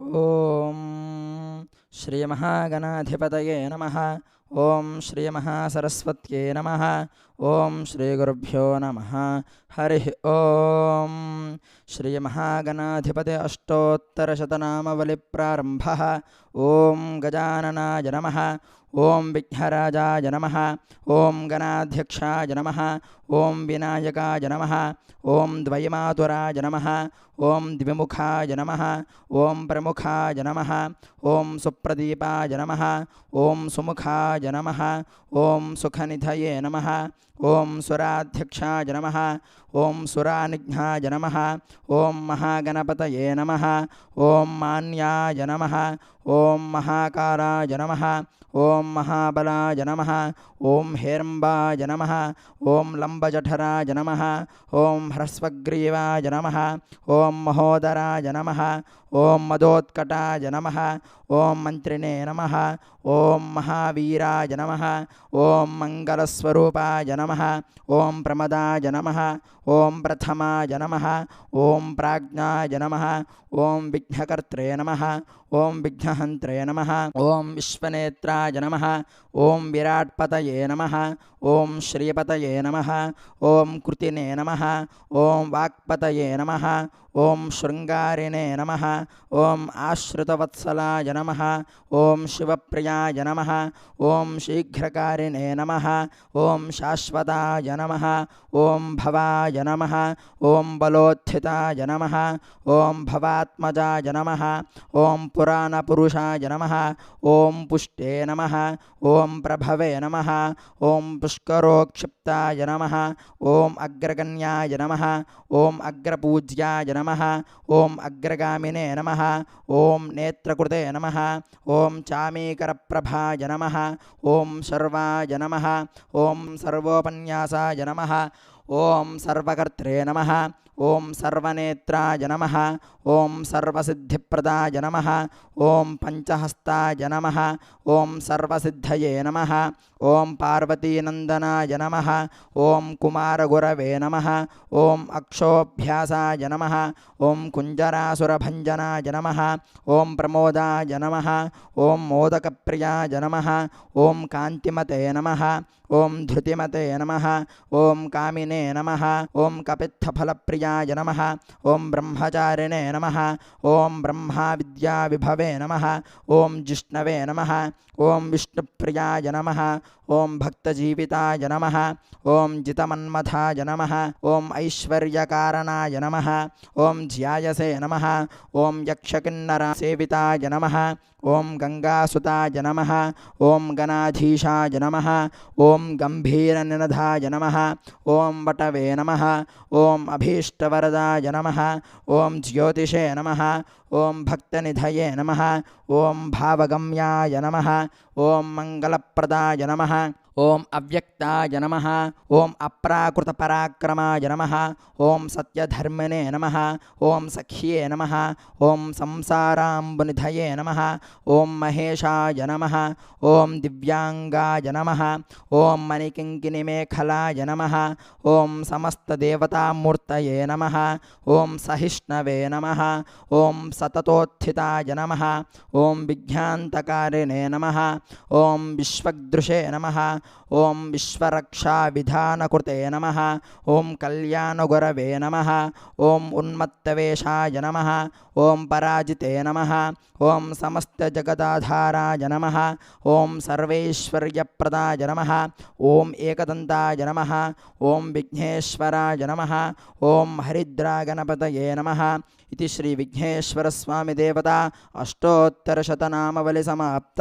ओम श्री श्रीमहागणाधिपतये नमः। ॐ नम। नमः ॐ श्रीगुरुभ्यो नमः। हरिः ॐ श्रीमहागणाधिपते अष्टोत्तरशतनामवलिप्रारम्भः। ॐ गजाननाय नमः। ॐ विघ्नराजाय नमः। ॐ गणाध्यक्षाय नमः। ॐ विनायकाय नमः। ॐ द्वयमातुराय नमः। ओं द्विमुखाय नमः। ॐ प्रमुखाय नमः। ॐ सुप्रदीपाय नमः। ॐ सुमुखाय स्वराध्यक्षा नम ओं सुख सुखनिधये नम। ओं स्वराध्यक्षा नमः। ओं सुरानिघ्नाय नम। ओं महागणपत नम। ओं मान्याय नम। ఓం మహాకారాయ నమ ఓం మహాబలాయ నమ ఓం హేరంబాయ నమ ఓం లంబజఠరాయ నమ ఓం హ్రస్వగ్రీవాయ నమ ఓం మహోదరాయ నమ ఓం మదోత్కటాయ నమ ఓం మంత్రిణే నమ ఓం మహావీరాయ నమ ఓం మంగళస్వరూపాయ నమ ఓం ప్రమదాయ నమ ఓం ప్రథమాయ నమ ఓం ప్రాజ్ఞాయ నమ ఓం విఘ్నకర్త్రే నమ ఓం విఘ్న हन्त्रय नम ओं विश्वनेत्रय नम ओं विराटपत नम ओं श्रीपत नम ओं कृतिने नम ओं वाक्पत नम ओं श्रृंगारिणे नम ओं आश्रितवत्सलाय नमः ॐ शिवप्रियाय नम ओं शीघ्रकारिणे नम ओं शाश्वताय नम ओं भवाय नम ओं बलोत्थिताय नम ओं भवात्मजा नम ओं पुराणपुरुषाय नम ओं पुष्टे नम ओं प्रभवे नम ओं पुष्करोक्षिप्ताय नम ओं अग्रगण्याय नम ओं अग्रपूज्याय नम नम। ओं अग्रगामिने नम। ओं नेत्रकृते नम। ओं चामीकरप्रभाय नम। ओं सर्वाज नम। ओं सर्वोपन्यासा नम। ॐ सर्वकर्त्रे नम ओं सर्वनेत्राय नमः ॐ सर्वसिद्धिप्रदाय नमः ओं पञ्चहस्ताय नम ओं सर्वसिद्धये नमः ॐ पार्वतीनन्दनाय नमः ॐ कुमारगुरवे नमः ओं अक्षोभ्यासाय नमः ॐ कुञ्जरासुरभञ्जनाय नमः ओं प्रमोदाय नमः ॐ मोदकप्रियाय नमः ओं कान्तिमते नमः ॐ धृतिमते नम ओं कामिने ब्रह्मचारिणे नमः ॐ कपित्थफलप्रियाय नम ओं ब्रह्मचारिणे नमः ॐ ब्रह्माविद्याविभवे नमः ॐ जिष्णवे ओं विष्णु प्रियाय नम ओं भक्तजीविताय नम ओं जितमन्मथाय नम ओं ऐश्वर्यकारणा नम ओं ध्यायसे नम ओं यक्षकिन्नरासेविताय नम ओं गंगासुताय नम ओं गणाधीशा नम ओं गंभीरनधा नम ओं వటవే నమ. ఓం అభీష్టవరదాయ నమ. ఓం జ్యోతిషే నమ. ఓం భక్తనిధయే నమ. ఓం భావగమ్యాయ నమ. ఓం మంగళప్రదాయ నమ. ओम अव्यक्ताय नम ओम अप्राकृतपराक्रमाय नमः ओम सत्यधर्मने नम ओम सख्ये नम ओम संसाराबुनिध नम ओम महेशा नम ओम दिव्यांगा नमः ओम मणिकिङ्किनिमेखलाय नम ओम समस्तदेवतामूर्तये नम ओम सहिष्णवे नम ओम सततोत्थिताय नम ओम विज्ञातकारिणे नम ओम विश्वदृशे नमः ఓం విశ్వరక్షావిధానకృతే నమ. ఓం కళ్యాణగురవే నమ. ఓం ఉన్మత్తవేషాయ నమ. ఓం పరాజితే నమ. ఓం సమస్తజగదాధారాయ నమ. ఓం సర్వైశ్వర్యప్రదాయ నమ. ఓం ఏకదంతాయ నమ. ఓం విఘ్నేశ్వరాయ నమ. ఓం హరిద్రాగణపతయే నమ. ఇది శ్రీ విఘ్నేశ్వరస్వామి దేవత అష్టోత్తరశతనామవలి సమాప్త.